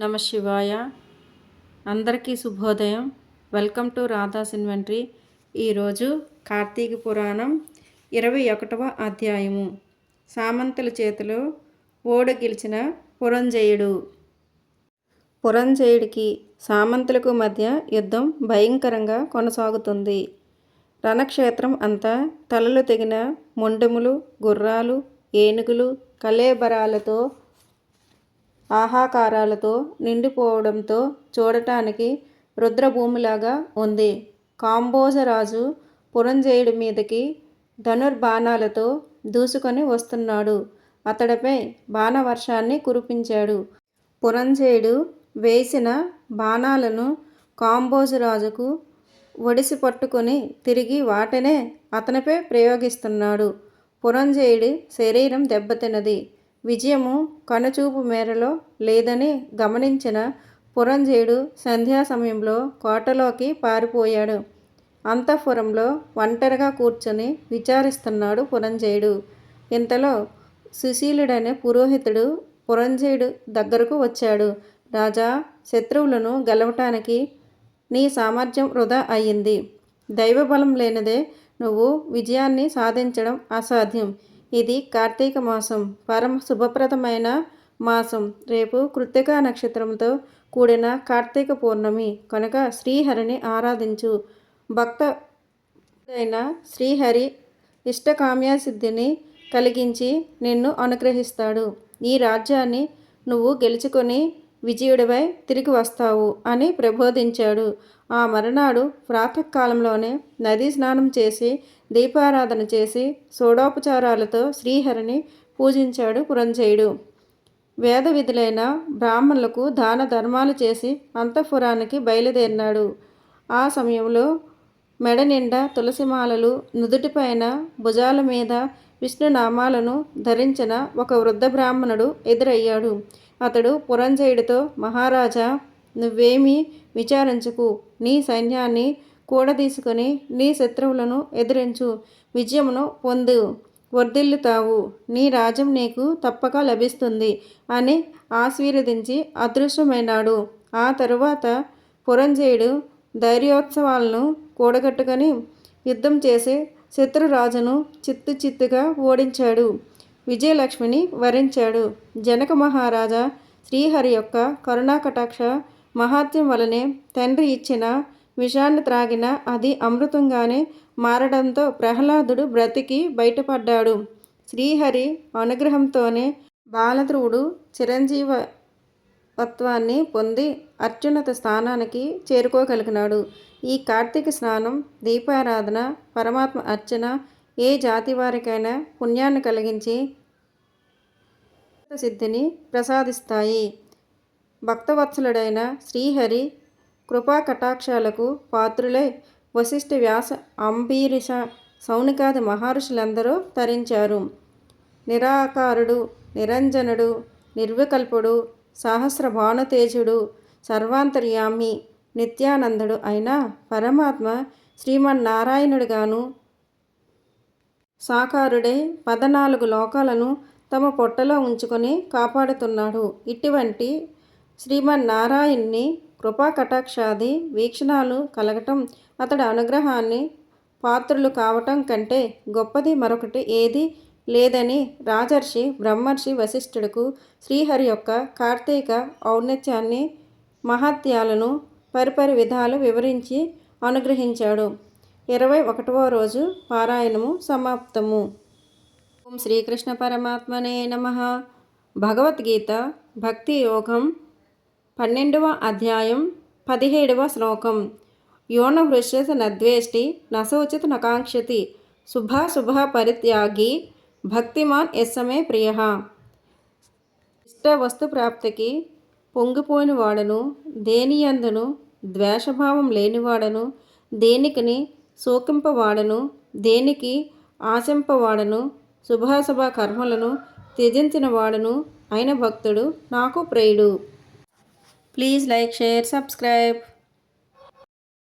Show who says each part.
Speaker 1: నమ శివాయ. అందరికీ శుభోదయం. Welcome to Radha's inventory. ఈరోజు కార్తీక పురాణం ఇరవై ఒకటవ అధ్యాయము. సామంతుల చేతిలో ఓడ గెలిచిన పురంజయుడు. పురంజయుడికి సామంతులకు మధ్య యుద్ధం భయంకరంగా కొనసాగుతుంది. రణక్షేత్రం అంతా తలలు తెగిన మొండెములు గుర్రాలు ఏనుగులు కలేబరాలతో ఆహాకారాలతో నిండిపోవడంతో చూడటానికి రుద్రభూమిలాగా ఉంది. కాంబోజరాజు పురంజయుడి మీదకి ధనుర్బాణాలతో దూసుకొని వస్తున్నాడు. అతడిపై బాణవర్షాన్ని కురిపించాడు. పురంజయుడు వేసిన బాణాలను కాంబోజరాజుకు ఒడిసి పట్టుకొని తిరిగి వాటినే అతనిపై ప్రయోగిస్తున్నాడు. పురంజయుడి శరీరం దెబ్బతిన్నది. విజయము కనుచూపు మేరలో లేదని గమనించిన పురంజయుడు సంధ్యా సమయంలో కోటలోకి పారిపోయాడు. అంతఃపురంలో ఒంటరిగా కూర్చొని విచారిస్తున్నాడు పురంజయుడు. ఇంతలో సుశీలుడనే పురోహితుడు పురంజయుడు దగ్గరకు వచ్చాడు. రాజా శత్రువులను గెలవటానికి నీ సామర్థ్యం వృధా అయ్యింది. దైవబలం లేనిదే నువ్వు విజయాన్ని సాధించడం అసాధ్యం. ఇది కార్తీక మాసం. పరమ శుభప్రదమైన మాసం. రేపు కృత్తికా నక్షత్రంతో కూడిన కార్తీక పౌర్ణమి. కనుక శ్రీహరిని ఆరాధించు. భక్త అయిన శ్రీహరి ఇష్టకామ్యసిద్ధిని కలిగించి నిన్ను అనుగ్రహిస్తాడు. ఈ రాజ్యాన్ని నువ్వు గెలుచుకొని విజయుడివై తిరిగి వస్తావు అని ప్రబోధించాడు. ఆ మరునాడు ప్రాతకాలంలోనే నదీ స్నానం చేసి దీపారాధన చేసి సోడోపచారాలతో శ్రీహరిని పూజించాడు పురంజయుడు. వేద విధులైన బ్రాహ్మణులకు దాన ధర్మాలు చేసి అంతఃపురానికి బయలుదేరినాడు. ఆ సమయంలో మెడ నిండా తులసిమాలలు నుదుటిపైన భుజాల మీద విష్ణునామాలను ధరించిన ఒక వృద్ధ బ్రాహ్మణుడు ఎదురయ్యాడు. అతడు పురంజయుడితో మహారాజా నువ్వేమీ విచారించకు. నీ సైన్యాన్ని కూడదీసుకొని నీ శత్రువులను ఎదిరించు. విజయమును పొందు. వర్ధిల్లుతావు. నీ రాజ్యం నీకు తప్పక లభిస్తుంది అని ఆశీర్వదించి అదృశ్యమైనాడు. ఆ తరువాత పురంజయుడు ధైర్యోత్సవాలను కూడగట్టుకొని యుద్ధం చేసి శత్రురాజును చిత్తు చిత్తుగా ఓడించాడు. విజయలక్ష్మిని వరించాడు. జనక మహారాజా శ్రీహరి యొక్క కరుణాకటాక్ష మహాత్యం వలనే తండ్రి ఇచ్చిన విషాన్ని త్రాగిన అది అమృతంగానే మారడంతో ప్రహ్లాదుడు బ్రతికి బయటపడ్డాడు. శ్రీహరి అనుగ్రహంతోనే బాలధ్రువుడు చిరంజీవత్వాన్ని పొంది అత్యున్నత స్థానానికి చేరుకోగలిగినాడు. ఈ కార్తీక స్నానం దీపారాధన పరమాత్మ అర్చన ఏ జాతి వారికైనా పుణ్యాన్ని కలిగించి సిద్ధిని ప్రసాదిస్తాయి. భక్తవత్సలుడైన శ్రీహరి కృపా కటాక్షాలకు పాత్రులై వశిష్ఠ వ్యాస అంబీరిష సౌనికాది మహర్షులందరూ తరించారు. నిరాకారుడు నిరంజనుడు నిర్వికల్పుడు సహస్ర భానుతేజుడు సర్వాంతర్యామి నిత్యానందుడు అయిన పరమాత్మ శ్రీమన్నారాయణుడిగాను సాకారుడై పదనాలుగు లోకాలను తమ పొట్టలో ఉంచుకొని కాపాడుతున్నాడు. ఇటువంటి శ్రీమన్నారాయణ్ణి కృపా కటాక్షాది వీక్షణాలు కలగటం అతడి అనుగ్రహాన్ని పాత్రులు కావటం కంటే గొప్పది మరొకటి ఏది లేదని రాజర్షి బ్రహ్మర్షి వశిష్ఠుడుకు శ్రీహరి యొక్క కార్తీక ఔన్నత్యాన్ని మహత్యాలను పరిపరి విధాలు వివరించి అనుగ్రహించాడు. ఇరవై ఒకటవ రోజు పారాయణము సమాప్తము. ఓం శ్రీకృష్ణ పరమాత్మనే నమ. భగవద్గీత భక్తి యోగం పన్నెండవ అధ్యాయం పదిహేడవ శ్లోకం. యోన హృష్యస నద్వేష్టి నశోచిత నకాంక్షతి శుభాశుభ పరిత్యాగి భక్తిమాన్ ఎస్సమే ప్రియ. ఇష్ట వస్తు ప్రాప్తికి పొంగిపోయిన వాడను దేనియందును ద్వేషభావం లేనివాడను దేనికిని సోకింపవాడను దేనికి ఆశింపవాడను శుభాశుభ కర్మలను త్యజించిన వాడును. అయిన భక్తుడు నాకు ప్రియుడు. Please like share subscribe.